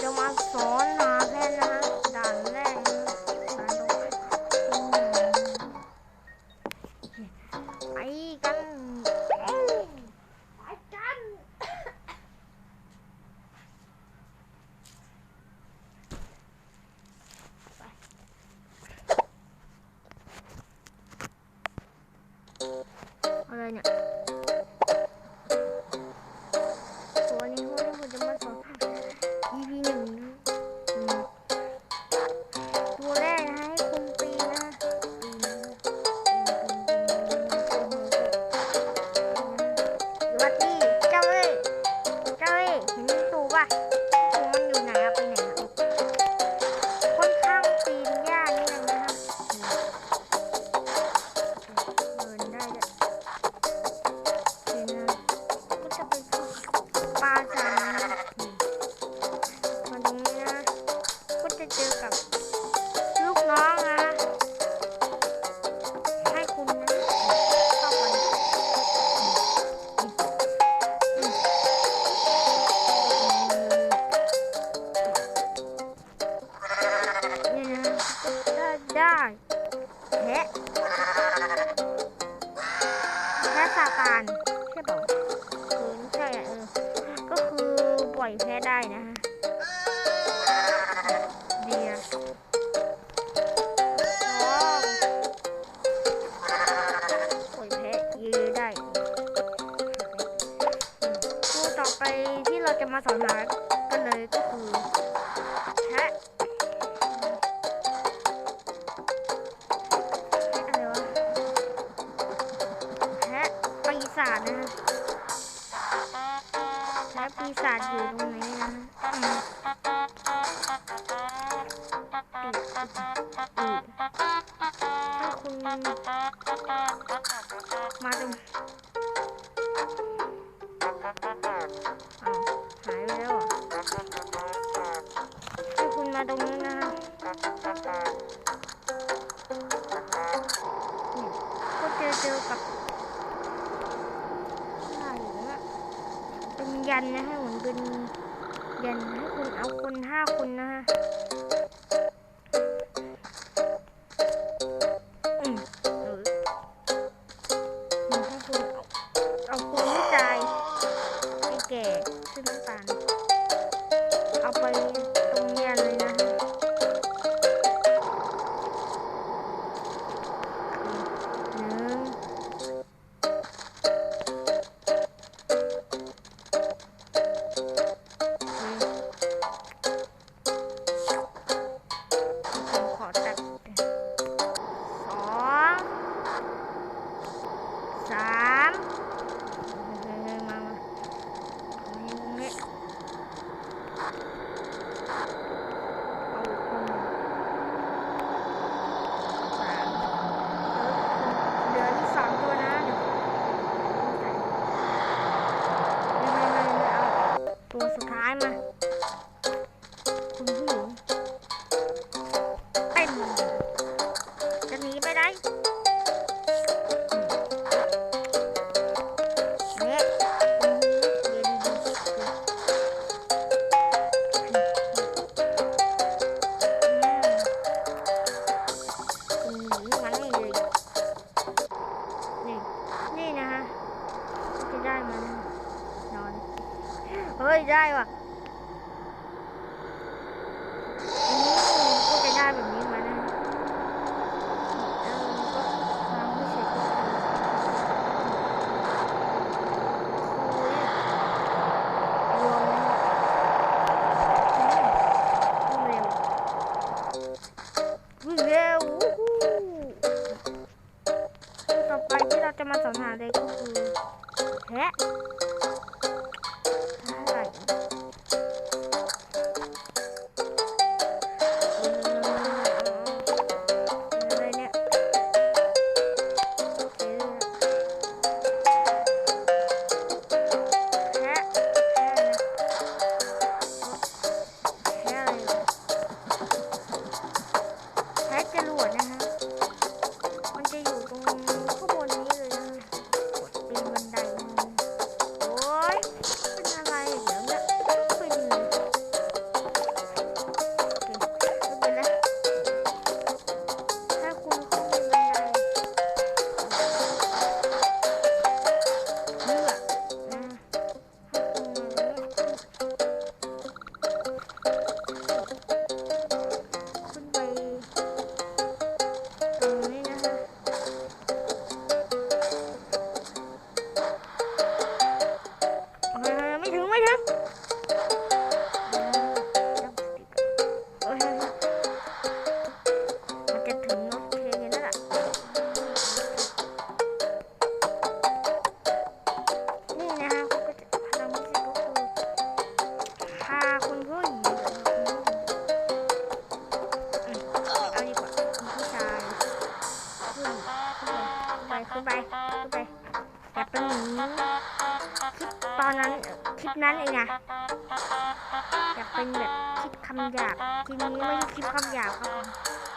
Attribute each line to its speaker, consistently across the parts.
Speaker 1: จะมาสอนนะแพนนะฮะด่านแรกไปกันไปกันอะไรเนี่ย 了。 ปล่อยแพ้ได้นะคะ หายไปแล้วให้คุณมาตรงนี้นะคะก็เจอลับอะไรนะเป็นยันนะฮะเหมือนเป็นยันให้คุณเอาคนห้าคนนะฮะ ได้ว่ะก็จะได้แบบนี้มานะต่อไปที่เราจะมาสังหารเลยก็คือแพะ นั้นเลยนะอยากเป็นแบบคลิปคำหยาบคลิปนี้ไม่ใช่คลิปคำหยาบครับ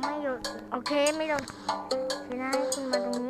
Speaker 1: ไม่หยุดโอเคไม่โดนทีหน้าให้คุณมาตรงนี้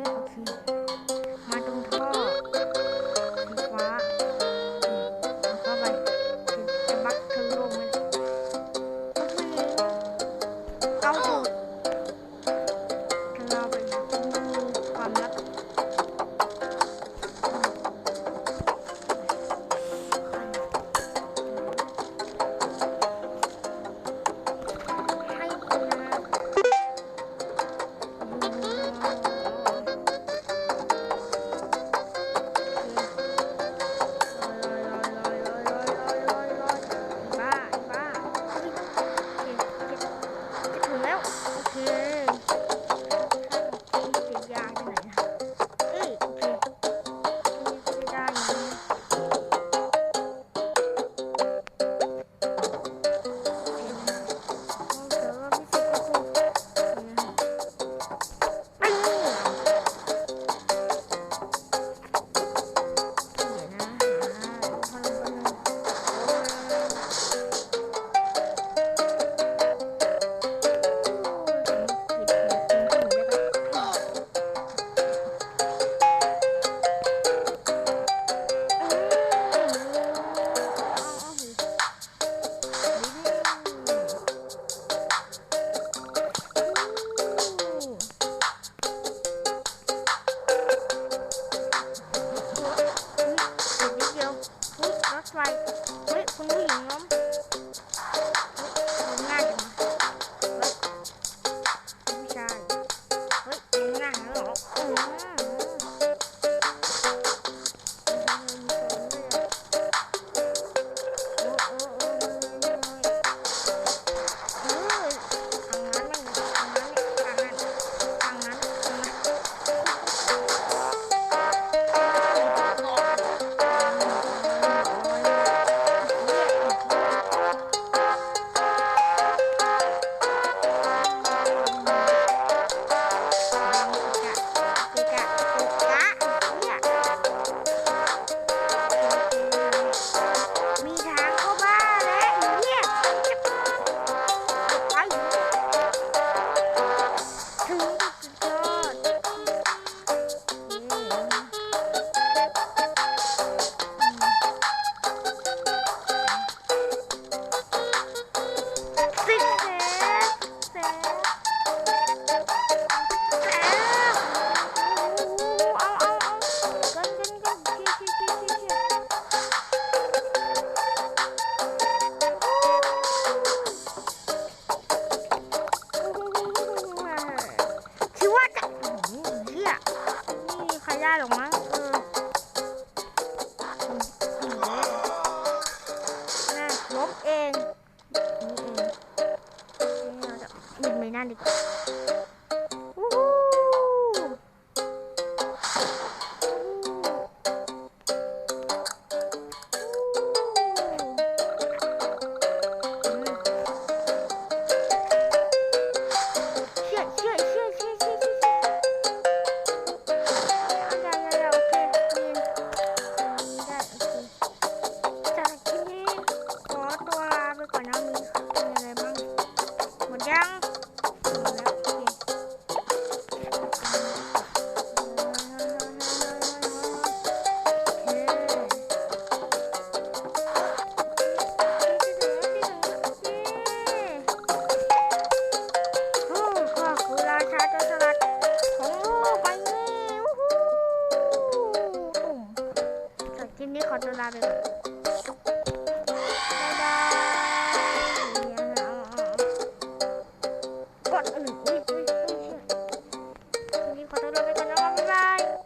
Speaker 1: なる。Thank you.